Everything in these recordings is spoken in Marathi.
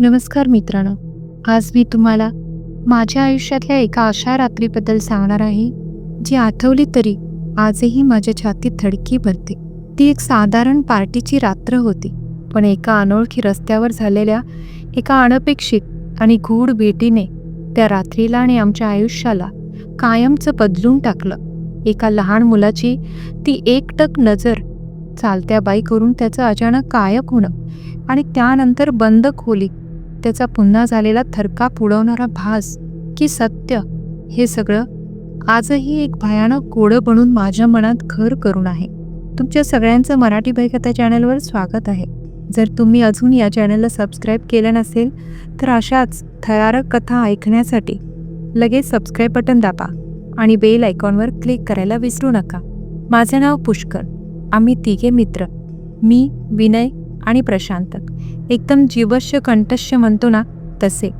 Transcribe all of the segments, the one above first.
नमस्कार मित्रांनो आज मी तुम्हाला माझ्या आयुष्यातल्या एका अशा रात्रीबद्दल सांगणार आहे जी आठवली तरी आजही माझ्या छातीत धडकी भरते. ती एक साधारण पार्टीची रात्र होती पण एका अनोळखी रस्त्यावर झालेल्या एका अनपेक्षित आणि गूढ भेटीने त्या रात्रीला आणि आमच्या आयुष्याला कायमचं बदलून टाकलं. एका लहान मुलाची ती एकटक नजर चालत्या बाईकवरून त्याचं अचानक गायब होणं आणि त्यानंतर बंद खोली त्याचा पुन्हा झालेला थरकाप उडवणारा भास की सत्य हे सगळं आजही एक भयानक गोडं बनून माझ्या मनात घर करून आहे. तुमच्या सगळ्यांचं मराठी भयकथा चॅनलवर स्वागत आहे. जर तुम्ही अजून या चॅनलला सबस्क्राईब केलं नसेल तर अशाच थरारक कथा ऐकण्यासाठी लगेच सबस्क्राईब बटन दाबा आणि बेल आयकॉनवर क्लिक करायला विसरू नका. माझं नाव पुष्कर. आम्ही तिघे मित्र. मी विनय आणि प्रशांत. एकदम जीवश्य कंठश्य म्हणतो ना तसे.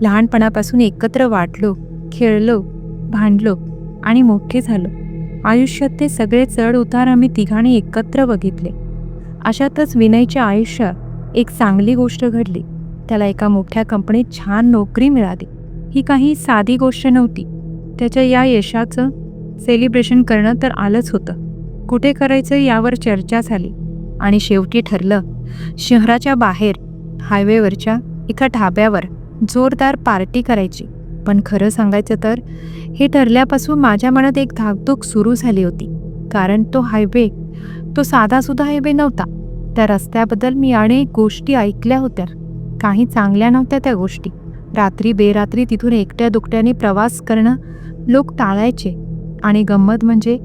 लहानपणापासून एकत्र वाटलो खेळलो भांडलो आणि मोठे झालो. आयुष्यात ते सगळे चढ उतार आम्ही तिघांनी एकत्र बघितले. अशातच विनयच्या आयुष्यात एक चांगली गोष्ट घडली. त्याला एका मोठ्या कंपनीत छान नोकरी मिळाली. ही काही साधी गोष्ट नव्हती. त्याच्या या यशाचं सेलिब्रेशन करणं तर आलंच होतं. कुठे करायचं यावर चर्चा झाली आणि शेवटी ठरलं शहराच्या बाहेर हायवेवरच्या एका ढाब्यावर जोरदार पार्टी करायची. पण खरं सांगायचं तर हे ठरल्यापासून माझ्या मनात एक धाकधूक सुरू झाली होती. कारण तो हायवे तो साधासुद्धा हायवे नव्हता. त्या रस्त्याबद्दल मी अनेक गोष्टी ऐकल्या होत्या. काही चांगल्या नव्हत्या त्या गोष्टी. रात्री बेरात्री तिथून एकट्या दुकट्याने प्रवास करणं लोक टाळायचे. आणि गंमत म्हणजे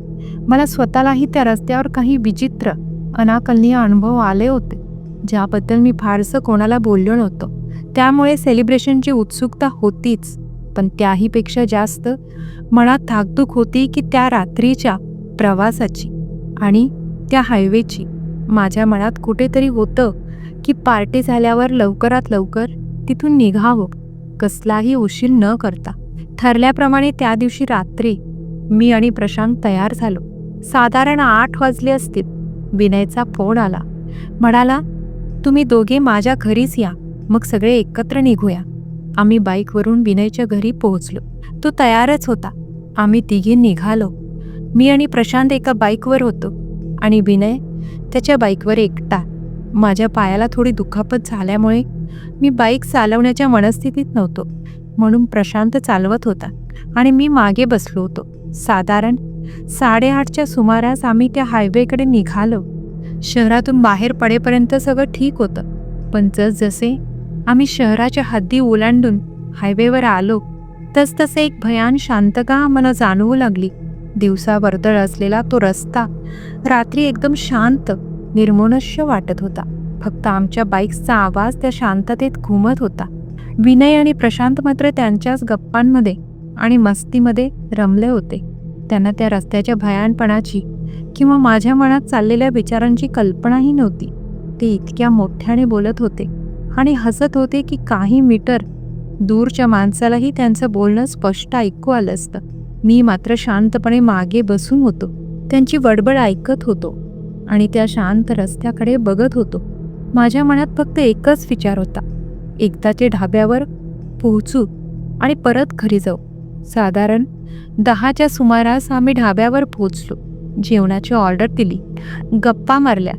मला स्वतःलाही त्या रस्त्यावर काही विचित्र अनाकलनीय अनुभव आले होते. ज्याबद्दल मी फारसं कोणाला बोललो नव्हतो. त्यामुळे सेलिब्रेशनची उत्सुकता होतीच. पण त्याहीपेक्षा जास्त मनात धाकधूक होती की त्या रात्रीच्या प्रवासाची आणि त्या हायवेची. माझ्या मनात कुठेतरी होतं की पार्टी झाल्यावर लवकरात लवकर तिथून निघावं कसलाही उशीर न करता. ठरल्याप्रमाणे त्या दिवशी रात्री मी आणि प्रशांत तयार झालो. साधारण आठ वाजले असतील. विनयचा फोन आला. म्हणाला तुम्ही दोघे माझ्या घरीच या. मग सगळे एकत्र निघूया. आम्ही बाईकवरून विनयच्या घरी पोहोचलो. तो तयारच होता. आम्ही तिघी निघालो. मी आणि प्रशांत एका बाईकवर होतो आणि विनय त्याच्या बाईकवर एकटा. माझ्या पायाला थोडी दुखापत झाल्यामुळे मी बाईक चालवण्याच्या मनस्थितीत नव्हतो. म्हणून प्रशांत चालवत होता आणि मी मागे बसलो होतो. साधारण साडेआठच्या सुमारास आम्ही त्या हायवेकडे निघालो. शहरातून बाहेर पडेपर्यंत सगळं ठीक होतं. पण जसजसे आम्ही शहराच्या हद्दी ओलांडून हायवेवर आलो तसतसे एक भयान शांतता आम्हाला जाणवू लागली. दिवसा वर्दळ असलेला तो रस्ता रात्री एकदम शांत निर्मनुष्य वाटत होता. फक्त आमच्या बाईक्सचा आवाज त्या शांततेत घुमत होता. विनय आणि प्रशांत मात्र त्यांच्याच गप्पांमध्ये आणि मस्तीमध्ये रमले होते. त्यांना त्या रस्त्याच्या भयानपणाची किंवा माझ्या मनात चाललेल्या विचारांची कल्पनाही नव्हती. ते इतक्या मोठ्याने बोलत होते आणि हसत होते की काही मीटर दूरच्या माणसालाही त्यांचं बोलणं स्पष्ट ऐकू आलं असतं. मी मात्र शांतपणे मागे बसून होतो. त्यांची बडबड ऐकत होतो आणि त्या शांत रस्त्याकडे बघत होतो. माझ्या मनात फक्त एकच विचार होता. एकदा ते ढाब्यावर पोहोचू आणि परत घरी जाऊ. साधारण दहाच्या सुमारास आम्ही ढाब्यावर पोहोचलो. जेवणाची ऑर्डर दिली. गप्पा मारल्या.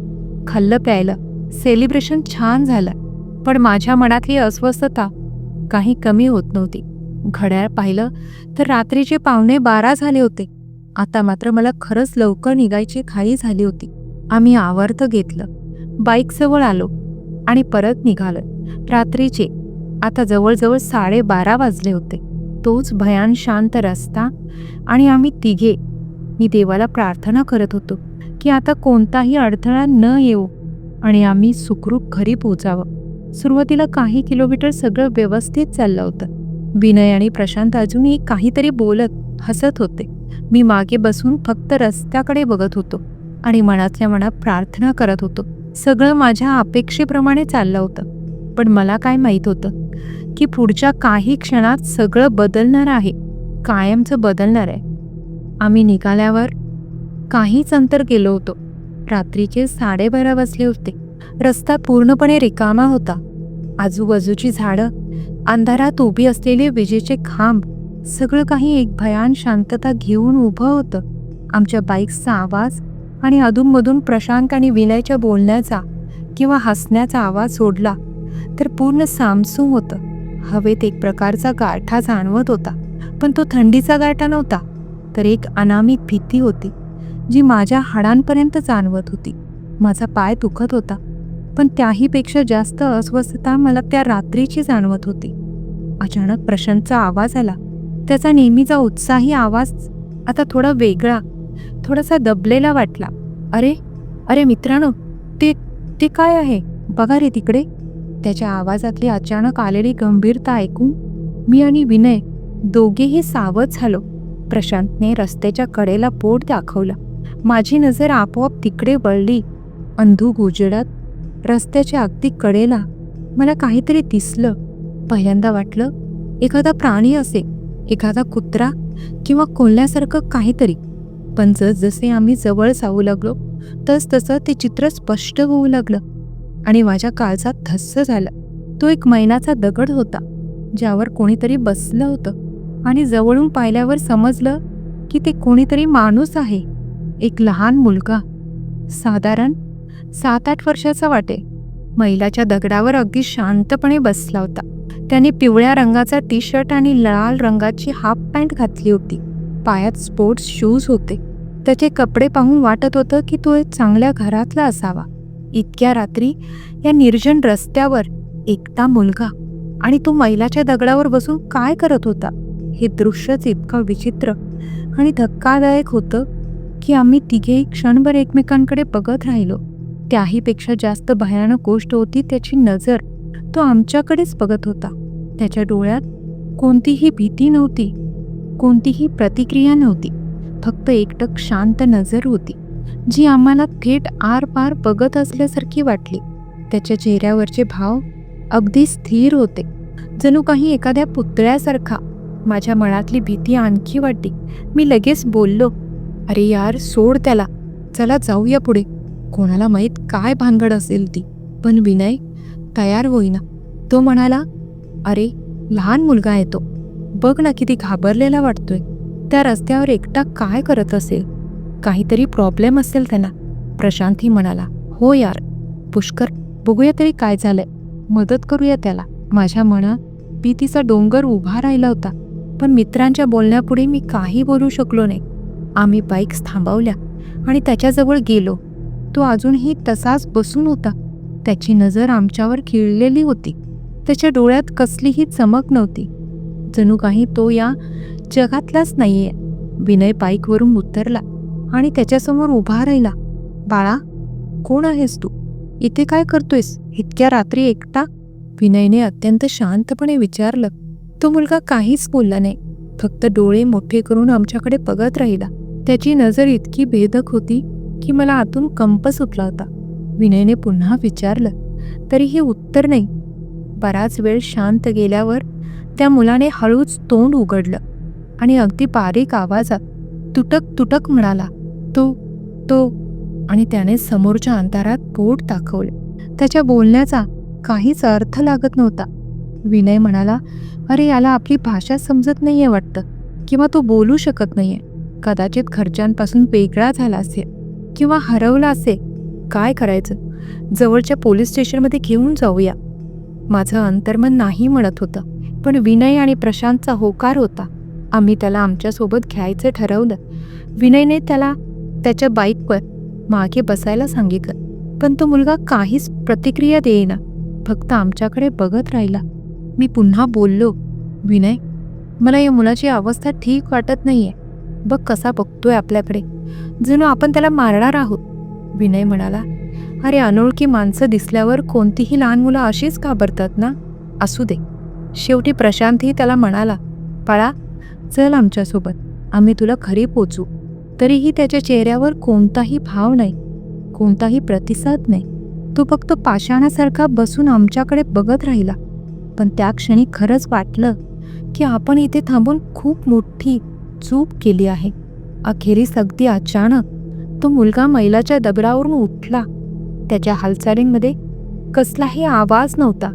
खाल्लं प्यायलं. सेलिब्रेशन छान झालं. पण माझ्या मनातली अस्वस्थता काही कमी होत नव्हती. घड्याळ पाहिलं तर रात्रीचे पावणे बारा झाले होते. आता मात्र मला खरंच लवकर निघायची घाई झाली होती. आम्ही आवर्त घेतलं. बाईकजवळ आलो आणि परत निघालो. रात्रीचे. आता जवळजवळ साडेबारा वाजले होते. तोच भयान शांत रस्ता आणि आम्ही तिघे मी देवाला प्रार्थना करत होतो की आता कोणताही अडथळा न येऊ आणि आम्ही सुखरूप घरी पोचावं. सुरुवातीला काही किलोमीटर सगळं व्यवस्थित चाललं होतं. विनय आणि प्रशांत अजूनही काहीतरी बोलत हसत होते. मी मागे बसून फक्त रस्त्याकडे बघत होतो आणि मनातल्या मनात प्रार्थना करत होतो. सगळं माझ्या अपेक्षेप्रमाणे चाललं होतं. पण मला काय माहीत होतं की पुढच्या काही क्षणात सगळं बदलणार आहे. कायमचं बदलणार आहे. आम्ही निघाल्यावर काहीच अंतर गेलो होतो. रात्रीचे साडेबारा वाजले होते. रस्ता पूर्णपणे रिकामा होता. आजूबाजूची झाडं अंधारात उभी असलेले विजेचे खांब सगळं काही एक भयान शांतता घेऊन उभं होतं. आमच्या बाईक्सचा आवाज आणि अधूनमधून प्रशांत आणि विनयच्या बोलण्याचा किंवा हसण्याचा आवाज सोडला तर पूर्ण सामसूम होतं. हवेत एक प्रकारचा गारठा जाणवत होता पण तो थंडीचा गारठा नव्हता. तर एक अनामिक भीती होती जी माझ्या हाडांपर्यंत जाणवत होती. माझा पाय दुखत होता पण त्याहीपेक्षा जास्त अस्वस्थता मला त्या रात्रीची जाणवत होती. अचानक प्रशांतचा आवाज आला. त्याचा नेहमीचा उत्साही आवाज आता थोडा वेगळा थोडासा दबलेला वाटला. अरे अरे मित्रांनो ते ते काय आहे? बघा रे तिकडे. त्याच्या आवाजातली अचानक आलेली गंभीरता ऐकून मी आणि विनय दोघेही सावध झालो. प्रशांतने रस्त्याच्या कडेला बोट दाखवलं. माझी नजर आपोआप तिकडे वळली. अंधू उजेडात रस्त्याच्या अगदी कडेला मला काहीतरी दिसलं. पहिल्यांदा वाटलं एखादा प्राणी असे एखादा कुत्रा किंवा कोल्ह्यासारखं काहीतरी. पण जसजसे आम्ही जवळ जाऊ लागलो तस तसं ते चित्र स्पष्ट होऊ लागलं आणि माझ्या काळजात धस्स झालं. तो एक मैनाचा दगड होता ज्यावर कोणीतरी बसलं होतं. आणि जवळून पाहिल्यावर समजलं की ते कोणीतरी माणूस आहे एक लहान मुलगा. साधारण सात आठ वर्षाचा वाटे. मैलाच्या दगडावर अगदी शांतपणे बसला होता. त्याने पिवळ्या रंगाचा टी शर्ट आणि लाल रंगाची हाफ पॅन्ट घातली होती. पायात स्पोर्ट्स शूज होते. त्याचे कपडे पाहून वाटत होतं की तो एक चांगल्या घरातला असावा. इतक्या रात्री या निर्जन रस्त्यावर एकटा मुलगा आणि तो मैलाच्या दगडावर बसून काय करत होता? हे दृश्यच इतकं विचित्र आणि धक्कादायक होतं की आम्ही तिघेही क्षणभर एकमेकांकडे बघत राहिलो. त्याहीपेक्षा जास्त भयानक गोष्ट होती त्याची नजर तो आमच्याकडेच बघत होता. त्याच्या डोळ्यात कोणतीही भीती नव्हती कोणतीही प्रतिक्रिया नव्हती. फक्त एकटक शांत नजर होती जी आम्हाला थेट आरपार बघत असल्यासारखी वाटली. त्याच्या चेहऱ्यावरचे भाव अगदी स्थिर होते. जणू काही एखाद्या पुतळ्यासारखा माझ्या मनातली भीती आणखी वाटली मी लगेच बोललो अरे यार सोड त्याला. चला जाऊया पुढे. कोणाला माहीत काय भानगड असेल ती. पण विनय तयार होईना. तो म्हणाला अरे लहान मुलगा येतो बघ ना किती घाबरलेला वाटतोय. त्या रस्त्यावर एकटा काय करत असेल? काहीतरी प्रॉब्लेम असेल त्यांना. प्रशांतही म्हणाला हो यार. पुष्कर बघूया तरी काय झालंय. मदत करूया त्याला. माझ्या मनात भीतीचा डोंगर उभा राहिला होता. पण मित्रांच्या बोलण्यापुढे मी काही बोलू शकलो नाही. आम्ही बाईक्स थांबवल्या आणि त्याच्याजवळ गेलो. तो अजूनही तसाच बसून होता. त्याची नजर आमच्यावर खिळलेली होती. त्याच्या डोळ्यात कसलीही चमक नव्हती. जणू काही तो या जगातलाच नाहीये. विनय बाईकवरून उतरला आणि त्याच्यासमोर उभा राहिला. बाळा कोण आहेस तू? इथे काय करतोयस? इतक्या रात्री एकटा? विनयने अत्यंत शांतपणे विचारलं. तो मुलगा काहीच बोलला नाही. फक्त डोळे मोठे करून आमच्याकडे बघत राहिला. त्याची नजर इतकी भेदक होती की मला आतून कंप सुटला होता. विनयने पुन्हा विचारलं तरीही उत्तर नाही. बराच वेळ शांत गेल्यावर त्या मुलाने हळूच तोंड उघडलं आणि अगदी बारीक आवाजात तुटक तुटक म्हणाला तो तो आणि त्याने समोरच्या अंधारात बोट दाखवले. त्याच्या बोलण्याचा काहीच अर्थ लागत नव्हता. विनय म्हणाला अरे याला आपली भाषा समजत नाहीये वाटतं किंवा तो बोलू शकत नाहीये. कदाचित घरच्यांपासून वेगळा झाला असेल किंवा हरवला असेल. काय करायचं? जवळच्या पोलीस स्टेशनमध्ये घेऊन जाऊया. माझं अंतर्मन नाही म्हणत होतं पण विनय आणि प्रशांतचा होकार होता. आम्ही त्याला आमच्यासोबत घ्यायचं ठरवलं. विनयने त्याला त्याच्या बाईकवर मागे बसायला सांगितलं पण तो मुलगा काहीच प्रतिक्रिया देईना फक्त आमच्याकडे बघत राहिला. मी पुन्हा बोललो विनय मला या मुलाची अवस्था ठीक वाटत नाहीये. बघ कसा बघतोय आपल्याकडे. जणू आपण त्याला मारणार आहोत. विनय म्हणाला अरे अनोळखी माणसं दिसल्यावर कोणतीही लहान मुलं अशीच घाबरतात ना? असू दे. शेवटी प्रशांतही त्याला म्हणाला बाळा चल आमच्यासोबत. आम्ही तुला खरी पोचू. तरीही त्याच्या चेहऱ्यावर कोणताही भाव नाही कोणताही प्रतिसाद नाही. तो फक्त पाषाणासारखा बसून आमच्याकडे बघत राहिला. पण त्या क्षणी खरंच वाटलं की आपण इथे थांबून खूप मोठी चूक केली आहे. अखेरीस अगदी अचानक तो मुलगा मैलाच्या दगडावरून उठला. त्याच्या हालचालींमध्ये कसलाही आवाज नव्हता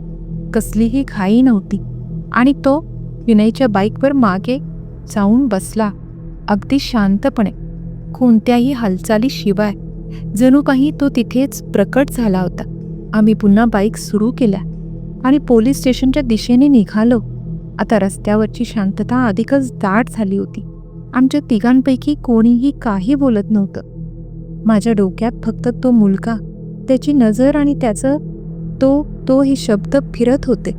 कसलीही घाई नव्हती आणि तो विनयच्या बाईकवर मागे जाऊन बसला अगदी शांतपणे. कोणत्याही हालचालीशिवाय जणू काही तो तिथेच प्रकट झाला होता. आम्ही पुन्हा बाईक सुरू केल्या. आणि पोलीस स्टेशनच्या दिशेने निघालो. आता रस्त्यावरची शांतता अधिकच दाट झाली होती. आमच्या तिघांपैकी कोणीही काही बोलत नव्हतं. माझ्या डोक्यात फक्त तो मुलगा त्याची नजर आणि त्याचं तो तो हे शब्द फिरत होते.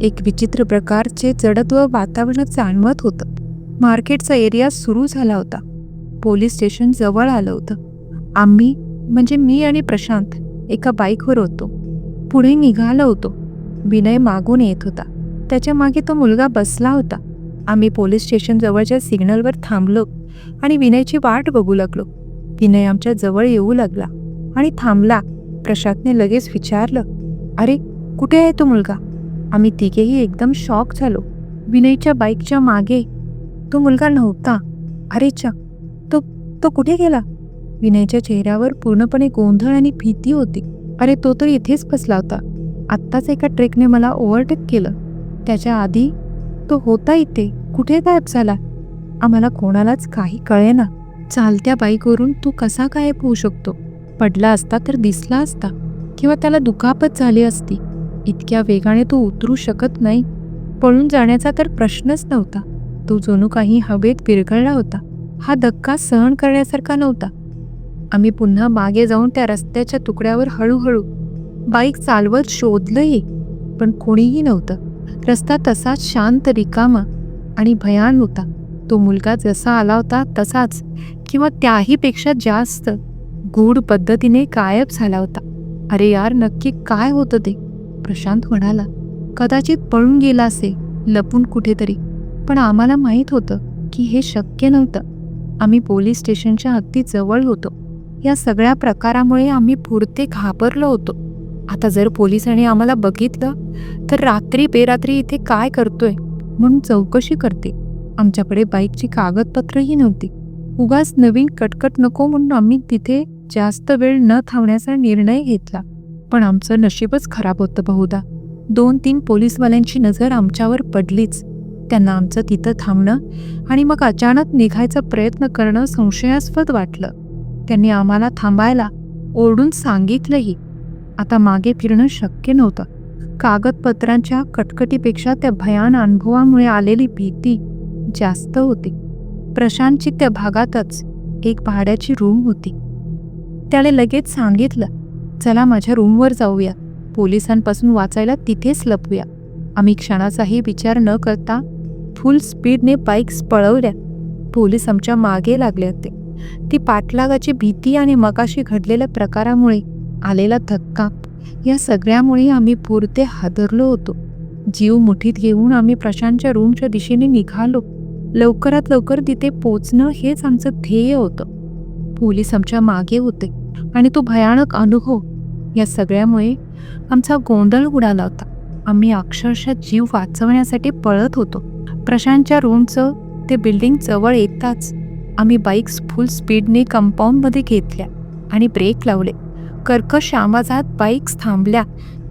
एक विचित्र प्रकारचे जडत्व वातावरण जाणवत होतं. मार्केटचा एरिया सुरू झाला होता. पोलीस स्टेशन जवळ आलं होतं. आम्ही म्हणजे मी आणि प्रशांत एका बाईकवर होतो. पुढे निघालो होतो. विनय मागून येत होता. त्याच्यामागे तो मुलगा बसला होता. आम्ही पोलीस स्टेशनजवळच्या सिग्नलवर थांबलो आणि विनयची वाट बघू लागलो. विनय आमच्या जवळ येऊ लागला आणि थांबला. प्रशांतने लगेच विचारलं अरे कुठे आहे तो मुलगा? आम्ही तिघेही एकदम शॉक झालो. विनयच्या बाईकच्या मागे तो मुलगा नव्हता. अरे च तो तो कुठे गेला? विनयच्या चेहऱ्यावर पूर्णपणे गोंधळ आणि भीती होती. अरे तो तर इथेच बसला होता. आत्ताच एका ट्रेकने मला ओव्हरटेक केलं. त्याच्या आधी तो होता इथे. कुठे गायब झाला? आम्हाला कोणालाच काही कळेना. चालत्या बाईकवरून तू कसा गायब होऊ शकतो? पडला असता तर दिसला असता किंवा त्याला दुखापत झाली असती. इतक्या वेगाने तो उतरू शकत नाही. पळून जाण्याचा तर प्रश्नच नव्हता. तो जणू काही हवेत विरघळला होता. हा धक्का सहन करण्यासारखा नव्हता. आम्ही पुन्हा मागे जाऊन त्या रस्त्याच्या तुकड्यावर हळूहळू बाईक चालवत शोधलंही पण कोणीही नव्हतं. रस्ता तसाच शांत रिकामा आणि भयान होता. तो मुलगा जसा आला होता तसाच किंवा त्याहीपेक्षा जास्त गूढ पद्धतीने गायब झाला होता. अरे यार नक्की काय होतं ते? प्रशांत म्हणाला कदाचित पळून गेला असेल लपून कुठेतरी. पण आम्हाला माहीत होतं की हे शक्य नव्हतं. आम्ही पोलीस स्टेशनच्या अगदी जवळ होतो. या सगळ्या प्रकारामुळे आम्ही पुरते घाबरलो होतो. आता जर पोलिसांनी आम्हाला बघितलं तर रात्री बेरात्री इथे काय करतोय म्हणून चौकशी करते. आमच्याकडे बाईकची कागदपत्रही नव्हती. उगाच नवीन कटकट नको म्हणून आम्ही तिथे जास्त वेळ न थांबण्याचा निर्णय घेतला. पण आमचं नशीबच खराब होतं बहुधा. दोन तीन पोलीसवाल्यांची नजर आमच्यावर पडलीच. त्यांना आमचं तिथं थांबणं आणि मग अचानक निघायचा प्रयत्न करणं संशयास्पद वाटलं. त्यांनी आम्हाला थांबायला ओरडून सांगितलंही. आता मागे फिरणं शक्य नव्हतं. कागदपत्रांच्या कटकटीपेक्षा त्या भयान अनुभवामुळे आलेली भीती जास्त होती. प्रशांतची त्या भागातच एक भाड्याची रूम होती. त्याने लगेच सांगितलं चला माझ्या रूमवर जाऊया. पोलिसांपासून वाचायला तिथेच लपूया आम्ही क्षणाचाही विचार न करता फुल स्पीडने बाईक्स पळवल्या. पोलीस आमच्या मागे लागले होते. ती पाठलागाची भीती आणि मगाशी घडलेल्या प्रकारामुळे आलेला धक्का. या सगळ्यामुळे आम्ही पुरते हादरलो होतो. जीव मुठीत घेऊन आम्ही प्रशांतच्या रूमच्या दिशेने निघालो. लवकरात लवकर तिथे पोचणं हेच आमचं ध्येय होतं. पोलीस आमच्या मागे होते आणि तो भयानक अनुभव. या सगळ्यामुळे आमचा गोंधळ उडाला होता. आम्ही अक्षरशः जीव वाचवण्यासाठी पळत होतो. प्रशांतच्या रूमचं ते बिल्डिंग जवळ येताच आम्ही बाईक्स फुल स्पीडने कंपाऊंडमध्ये घेतल्या आणि ब्रेक लावले. कर्कश आवाजात बाईक्स थांबल्या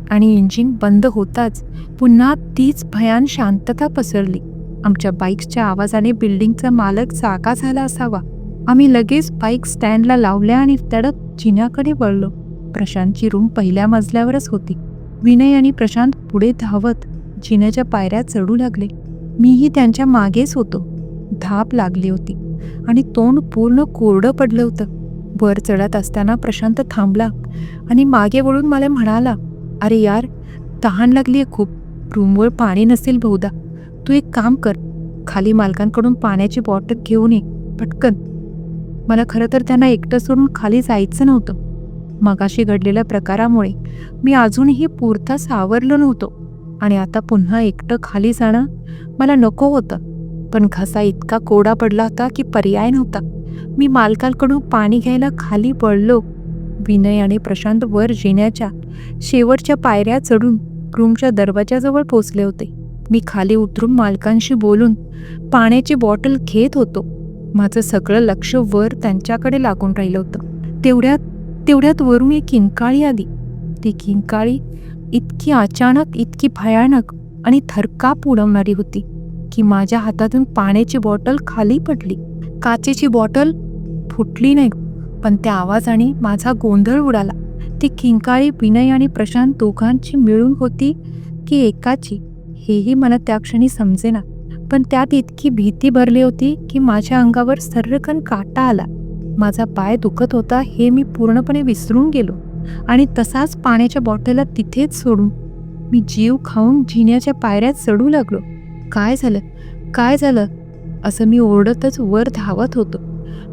आणि इंजिन बंद होताच. पुन्हा तीच भयान शांतता पसरली. आमच्या बाईक्सच्या आवाजाने बिल्डिंगचा मालक जागा झाला असावा. आम्ही लगेच बाईक स्टँडला लावल्या आणि तडक जिन्याकडे वळलो. प्रशांतची रूम पहिल्या मजल्यावरच होती. विनय आणि प्रशांत पुढे धावत जिन्याच्या पायऱ्या चढू लागले. मीही त्यांच्या मागेच होतो. धाप लागली होती आणि तोंड पूर्ण कोरडं पडलं होतं. वर चढत असताना प्रशांत थांबला आणि मागे वळून मला म्हणाला अरे यार तहान लागली आहे खूप. रूमवर पाणी नसेल बहुधा. तू एक काम कर. खाली मालकांकडून पाण्याची बॉटल घेऊन ये पटकन. मला खरं तर त्यांना एकटं सोडून खाली जायचं नव्हतं. मगाशी घडलेल्या प्रकारामुळे मी अजूनही पुरता सावरलो नव्हतो. आणि आता पुन्हा एकटं खाली जाणं मला नको होतं. पण घसा इतका कोडा पडला होता की पर्याय नव्हता. मी मालकांकडून पाणी घ्यायला खाली पडलो. विनय आणि प्रशांत वर जिण्याच्या शेवटच्या पायऱ्या चढून रूमच्या दरवाजाजवळ पोचले होते. मी खाली उतरून मालकांशी बोलून पाण्याची बॉटल घेत होतो. माझं सगळं लक्ष वर त्यांच्याकडे लागून राहिलं होतं. तेवढ्यात तेवढ्यात वरून एक किंकाळी आली. ती किंकाळी इतकी अचानक इतकी भयानक आणि थरकाप उडवणारी होती की माझ्या हातातून पाण्याची बॉटल खाली पडली. काचेची बॉटल फुटली नाही पण त्या आवाजाने माझा गोंधळ उडाला. ती किंकाळी विनय आणि प्रशांत दोघांची मिळून होती की एकाची हेही मला त्या क्षणी समजेना. पण त्यात इतकी भीती भरली होती की माझ्या अंगावर सर्रकन काटा आला. माझा पाय दुखत होता हे मी पूर्णपणे विसरून गेलो आणि तसाच पाण्याच्या बॉटलला तिथेच सोडून मी जीव खाऊन जिन्याच्या पायऱ्यात चढू लागलो. काय झालं? काय झालं? असं मी ओरडतच वर धावत होतो.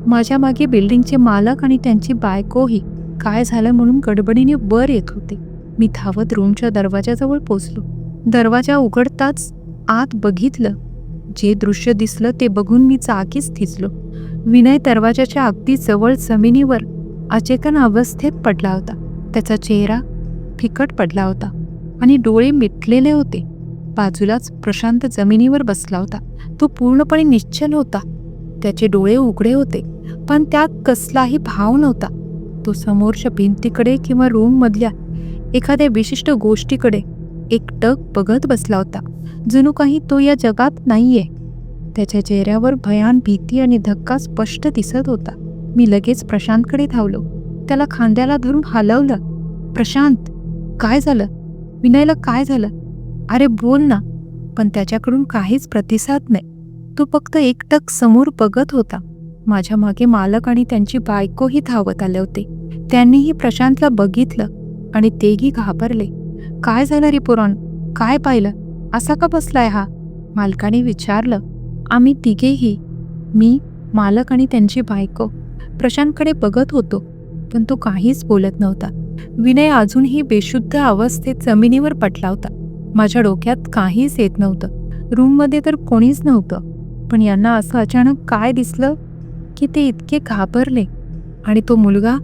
माझ्या मागे बिल्डिंगचे मालक आणि त्यांची बायकोही काय झालं म्हणून गडबडीने वर येत होते. मी धावत रूमच्या दरवाजाजवळ पोचलो. दरवाजा उघडताच आत बघितलं. जे दृश्य दिसलं ते बघून मी जागीच थिजलो विनय दरवाजाच्या अगदी जवळ जमिनीवर अचेतन अवस्थेत पडला होता. त्याचा चेहरा फिकट पडला होता आणि डोळे मिटलेले होते. बाजूलाच प्रशांत जमिनीवर बसला होता. तो पूर्णपणे निश्चल होता. त्याचे डोळे उघडे होते पण त्यात कसलाही भाव नव्हता. तो समोरच्या भिंतीकडे किंवा रूममधल्या एखाद्या विशिष्ट गोष्टीकडे एकटक बघत बसला होता. जणू काही तो या जगात नाहीये. त्याच्या चेहऱ्यावर भयान भीती आणि धक्का स्पष्ट दिसत होता. मी लगेच प्रशांतकडे धावलो. त्याला खांद्याला धरून हलवलं. प्रशांत काय झालं? विनयला काय झालं? अरे बोल ना पण त्याच्याकडून काहीच प्रतिसाद नाही. तो फक्त एकटक समोर बघत होता. माझ्या मागे मालक आणि त्यांची बायकोही धावत आले होते. त्यांनीही प्रशांतला बघितलं आणि तेही घाबरले. काय झालं रे पुराण? काय पाहिलं? असा का बसलाय हा? मालकाने विचारलं. आम्ही तिघेही मी मालक आणि त्यांची बायको प्रशांतकडे बघत होतो पण तो काहीच बोलत नव्हता. विनय अजूनही बेशुद्ध अवस्थेत जमिनीवर पटला होता. माझ्या डोक्यात काहीच येत नव्हतं. रूममध्ये तर कोणीच नव्हतं. पण यांना असं अचानक काय दिसलं की ते इतके घाबरले. आणि तो मुलगा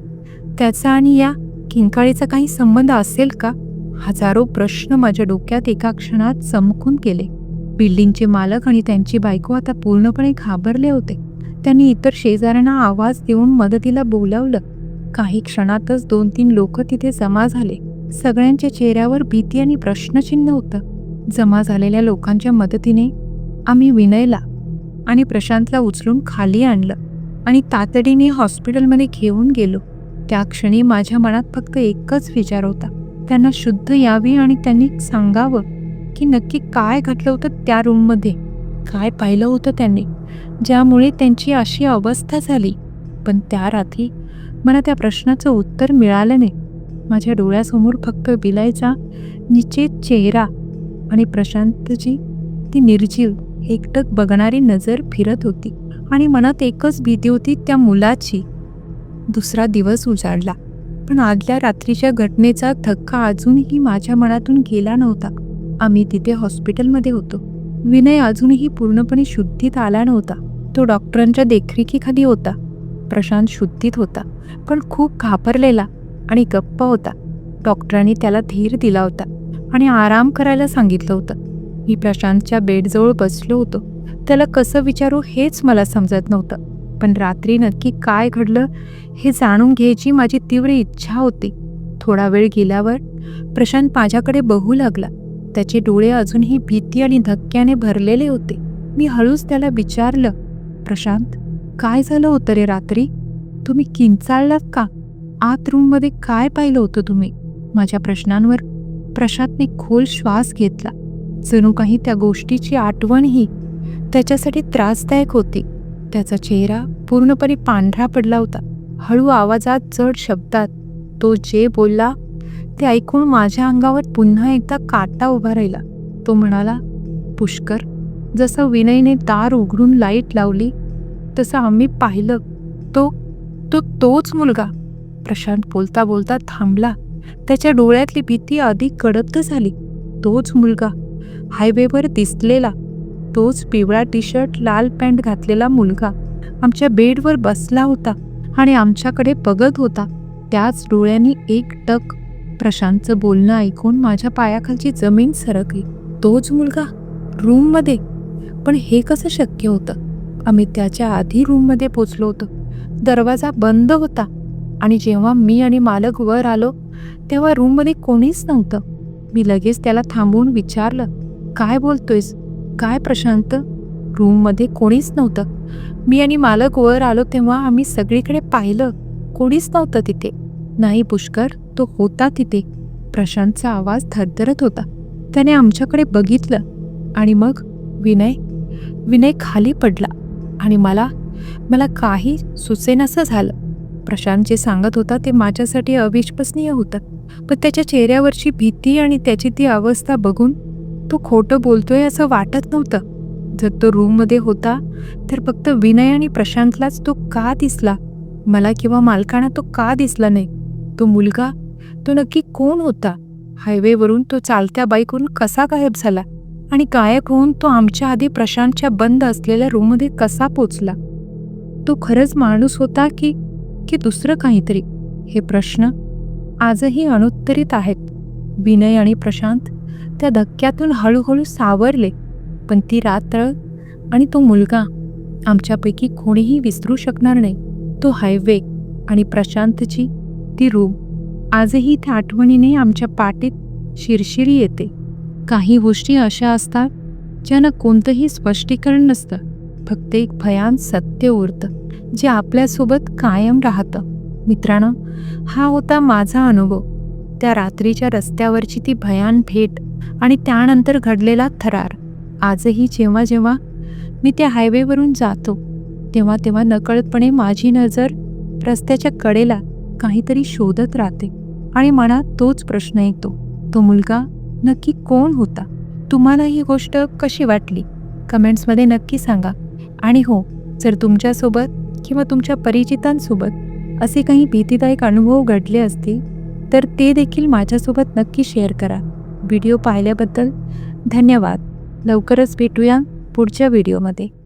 त्याचा आणि या किंकाळीचा काही संबंध असेल का? हजारो प्रश्न माझ्या डोक्यात एका क्षणात चमकून गेले. बिल्डिंगचे मालक आणि त्यांची बायको आता पूर्णपणे घाबरले होते. त्यांनी इतर शेजाऱ्यांना आवाज देऊन मदतीला बोलावलं. काही क्षणातच दोन तीन लोक तिथे जमा झाले. सगळ्यांच्या चेहऱ्यावर भीती आणि प्रश्नचिन्ह होतं. जमा झालेल्या लोकांच्या मदतीने आम्ही विनयला आणि प्रशांतला उचलून खाली आणलं आणि तातडीने हॉस्पिटलमध्ये घेऊन गेलो. त्या क्षणी माझ्या मनात फक्त एकच विचार होता. त्यांना शुद्ध यावी आणि त्यांनी सांगावं की नक्की काय घडलं होतं त्या रूममध्ये. काय पाहिलं होतं त्यांनी? ज्यामुळे त्यांची अशी अवस्था झाली. पण त्या रात्री मला त्या प्रश्नाचं उत्तर मिळालं नाही. माझ्या डोळ्यासमोर फक्त बिलायचा निचेत चेहरा आणि प्रशांतची ती निर्जीव एकटक बघणारी नजर फिरत होती आणि मनात एकच भीती होती त्या मुलाची. दुसरा दिवस उजाडला पण आदल्या रात्रीच्या घटनेचा धक्का अजूनही माझ्या मनातून गेला नव्हता. आम्ही तिथे हॉस्पिटलमध्ये होतो. विनय अजूनही पूर्णपणे शुद्धीत आला नव्हता. तो डॉक्टरांच्या देखरेखीखाली होता. प्रशांत शुद्धीत होता पण खूप घाबरलेला. आणि गप्प होता. डॉक्टरांनी त्याला धीर दिला होता आणि आराम करायला सांगितलं होतं. मी प्रशांतच्या बेडजवळ बसलो होतो. त्याला कसं विचारू हेच मला समजत नव्हतं. पण रात्री नक्की काय घडलं हे जाणून घ्यायची माझी तीव्र इच्छा होती. थोडा वेळ गेल्यावर प्रशांत माझ्याकडे बघू लागला. त्याचे डोळे अजूनही भीती आणि धक्क्याने भरलेले होते. मी हळूच त्याला विचारलं प्रशांत काय झालं होतं रे रात्री? तुम्ही किंचाळलात का? आत रूममध्ये काय पाहिलं होतं तुम्ही? माझ्या प्रश्नांवर प्रशांतने खोल श्वास घेतला. जणू काही त्या गोष्टीची आठवणही त्याच्यासाठी त्रासदायक होती. त्याचा चेहरा पूर्णपणे पांढरा पडला होता. हळू आवाजात जड शब्दात तो जे बोलला ते ऐकून माझ्या अंगावर पुन्हा एकदा काटा उभा राहिला. तो म्हणाला पुष्कर जसं विनयने दार उघडून लाइट लावली तसं आम्ही पाहिलं. तो तो तोच मुलगा. प्रशांत बोलता बोलता थांबला. त्याच्या डोळ्यातली भीती अधिक गडद झाली. तोच मुलगा. हायवेवर दिसलेला. तोच पिवळा टी शर्ट लाल पॅन्ट घातलेला मुलगा. आमच्या बेडवर बसला होता आणि आमच्याकडे बघत होता. त्याच डोळ्यांनी एक टक प्रशांतचं बोलणं ऐकून माझ्या पायाखालची जमीन सरकली. तोच मुलगा. रूममध्ये. पण हे कसं शक्य होतं? आम्ही त्याच्या आधी रूममध्ये पोचलो होतो. दरवाजा बंद होता. आणि जेव्हा मी आणि मालक वर आलो तेव्हा रूममध्ये कोणीच नव्हतं. मी लगेच त्याला थांबवून विचारलं काय बोलतोयस? काय प्रशांत? रूममध्ये कोणीच नव्हतं. मी आणि मालक वर आलो तेव्हा आम्ही सगळीकडे पाहिलं कोणीच नव्हतं तिथे. नाही पुष्कर तो होता तिथे. प्रशांतचा आवाज थरथरत होता. त्याने आमच्याकडे बघितलं. आणि मग विनय विनय खाली पडला आणि मला मला काही सुचेनासं झालं. प्रशांत जे सांगत होता ते माझ्यासाठी अविश्वसनीय होतं. पण त्याच्या चेहऱ्यावरची भीती आणि त्याची ती अवस्था बघून तो खोटं बोलतोय असं वाटत नव्हतं. जर तो रूममध्ये होता तर फक्त विनय आणि प्रशांतलाच तो का दिसला? मला किंवा मालकांना तो का दिसला नाही? तो मुलगा? तो नक्की कोण होता? हायवेवरून तो चालत्या बाईकवरून कसा गायब झाला? आणि गायब होऊन तो आमच्या आधी प्रशांतच्या बंद असलेल्या रूममध्ये कसा पोचला? तो खरंच माणूस होता की की दुसरं काहीतरी? हे प्रश्न आजही अनुत्तरित आहेत. विनय आणि प्रशांत त्या धक्क्यातून हळूहळू सावरले पण ती रात्र आणि तो मुलगा आमच्यापैकी कोणीही विसरू शकणार नाही. तो हायवे आणि प्रशांतची ती रूम आजही त्या आठवणीने आमच्या पाटीत शिरशिरी येते. काही गोष्टी अशा असतात ज्यांना कोणतंही स्पष्टीकरण नसतं. फक्त एक भयान सत्य उरतं जे आपल्यासोबत कायम राहतं. मित्रांनो हा होता माझा अनुभव. त्या रात्रीच्या रस्त्यावरची ती भयान भेट आणि त्यानंतर घडलेला थरार. आजही जेव्हा जेव्हा मी त्या हायवेवरून जातो तेव्हा तेव्हा नकळतपणे माझी नजर रस्त्याच्या कडेला काहीतरी शोधत राहते आणि मनात तोच प्रश्न येतो. तो मुलगा नक्की कोण होता? तुम्हाला ही गोष्ट कशी वाटली? कमेंट्समध्ये नक्की सांगा. आणि हो जर तुमच्यासोबत किंवा तुमच्या परिचितांसोबत असे काही भीतीदायक अनुभव घडले असतील तर ते देखील माझ्यासोबत नक्की शेअर करा. व्हिडिओ पाहिल्याबद्दल धन्यवाद. लवकरच भेटूया पुढच्या व्हिडिओमध्ये.